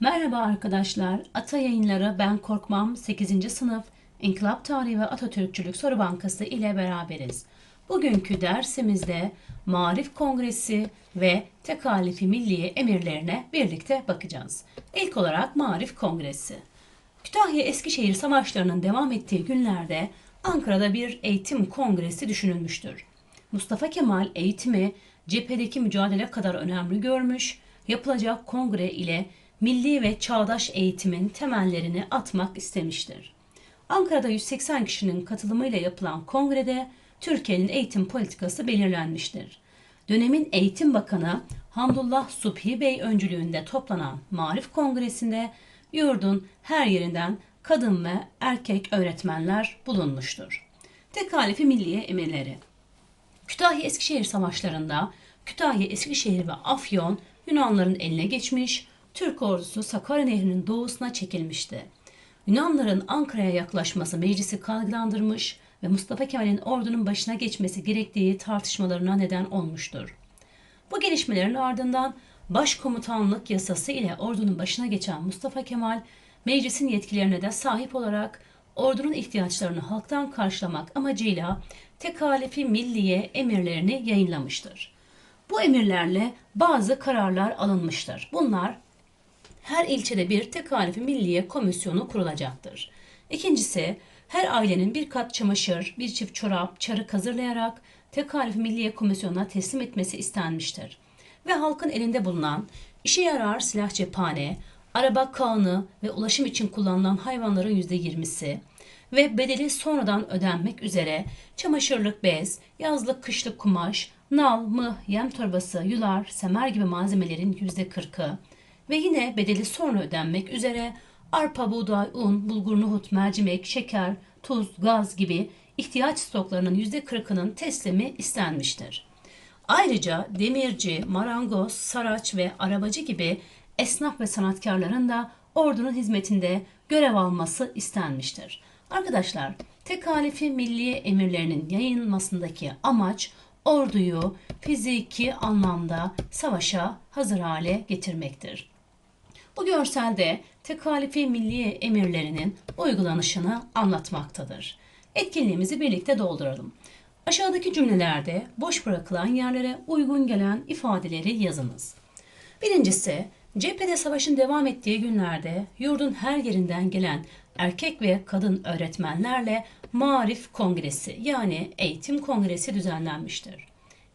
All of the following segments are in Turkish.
Merhaba arkadaşlar. Ata Yayınları Ben Korkmam 8. sınıf İnkılap Tarihi ve Atatürkçülük Soru Bankası ile beraberiz. Bugünkü dersimizde Marif Kongresi ve Tekalifi Milliye emirlerine birlikte bakacağız. İlk olarak Marif Kongresi. Kütahya Eskişehir savaşlarının devam ettiği günlerde Ankara'da bir eğitim kongresi düşünülmüştür. Mustafa Kemal eğitimi cephedeki mücadele kadar önemli görmüş, yapılacak kongre ile milli ve çağdaş eğitimin temellerini atmak istemiştir. Ankara'da 180 kişinin katılımıyla yapılan kongrede Türkiye'nin eğitim politikası belirlenmiştir. Dönemin Eğitim Bakanı Hamdullah Subhi Bey öncülüğünde toplanan Marif Kongresi'nde yurdun her yerinden kadın ve erkek öğretmenler bulunmuştur. Tekalifi Milliye Emirleri Kütahya Eskişehir savaşlarında Kütahya, Eskişehir ve Afyon Yunanların eline geçmiş, Türk ordusu Sakarya Nehri'nin doğusuna çekilmişti. Yunanların Ankara'ya yaklaşması meclisi kaygılandırmış ve Mustafa Kemal'in ordunun başına geçmesi gerektiği tartışmalarına neden olmuştur. Bu gelişmelerin ardından başkomutanlık yasası ile ordunun başına geçen Mustafa Kemal, meclisin yetkilerine de sahip olarak ordunun ihtiyaçlarını halktan karşılamak amacıyla tekalifi milliye emirlerini yayınlamıştır. Bu emirlerle bazı kararlar alınmıştır. Bunlar her ilçede bir tekalifi milliye komisyonu kurulacaktır. İkincisi, her ailenin bir kat çamaşır, bir çift çorap, çarık hazırlayarak tekalifi milliye komisyonuna teslim etmesi istenmiştir. Ve halkın elinde bulunan işe yarar silah cephane, araba kanı ve ulaşım için kullanılan hayvanların %20'si ve bedeli sonradan ödenmek üzere çamaşırlık bez, yazlık kışlık kumaş, nal, mıh, yem torbası, yular, semer gibi malzemelerin %40'ı, ve yine bedeli sonra ödenmek üzere arpa, buğday, un, bulgur, nohut, mercimek, şeker, tuz, gaz gibi ihtiyaç stoklarının %40'ının teslimi istenmiştir. Ayrıca demirci, marangoz, saraç ve arabacı gibi esnaf ve sanatkarların da ordunun hizmetinde görev alması istenmiştir. Arkadaşlar, tekalifi milliye emirlerinin yayınlanmasındaki amaç orduyu fiziki anlamda savaşa hazır hale getirmektir. Bu görselde tekalifi milliye emirlerinin uygulanışını anlatmaktadır. Etkinliğimizi birlikte dolduralım. Aşağıdaki cümlelerde boş bırakılan yerlere uygun gelen ifadeleri yazınız. Birincisi, cephede savaşın devam ettiği günlerde yurdun her yerinden gelen erkek ve kadın öğretmenlerle Marif Kongresi yani Eğitim Kongresi düzenlenmiştir.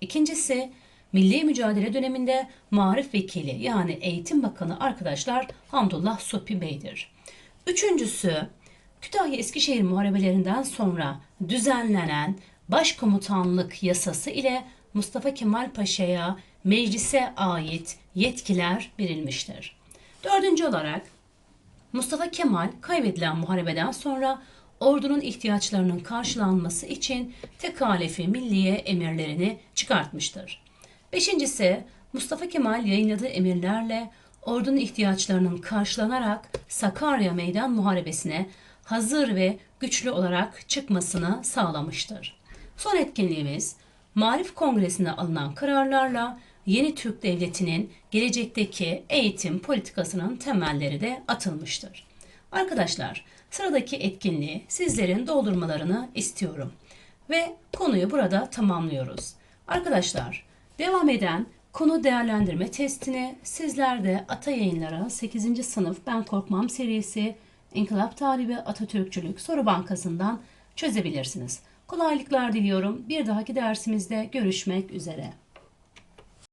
İkincisi, Milli mücadele döneminde Marif Vekili yani Eğitim Bakanı arkadaşlar Hamdullah Sopi Bey'dir. Üçüncüsü Kütahya Eskişehir muharebelerinden sonra düzenlenen Başkomutanlık yasası ile Mustafa Kemal Paşa'ya meclise ait yetkiler verilmiştir. Dördüncü olarak Mustafa Kemal kaybedilen muharebeden sonra ordunun ihtiyaçlarının karşılanması için tekalefi milliye emirlerini çıkartmıştır. Beşincisi Mustafa Kemal yayınladığı emirlerle ordunun ihtiyaçlarının karşılanarak Sakarya Meydan Muharebesi'ne hazır ve güçlü olarak çıkmasını sağlamıştır. Son etkinliğimiz Marif Kongresi'nde alınan kararlarla yeni Türk Devleti'nin gelecekteki eğitim politikasının temelleri de atılmıştır. Arkadaşlar sıradaki etkinliği sizlerin doldurmalarını istiyorum. Ve konuyu burada tamamlıyoruz. Arkadaşlar devam eden konu değerlendirme testini sizler de Ata Yayınları 8. sınıf Ben Korkmam serisi İnkılap Tarihi ve Atatürkçülük soru bankasından çözebilirsiniz. Kolaylıklar diliyorum. Bir dahaki dersimizde görüşmek üzere.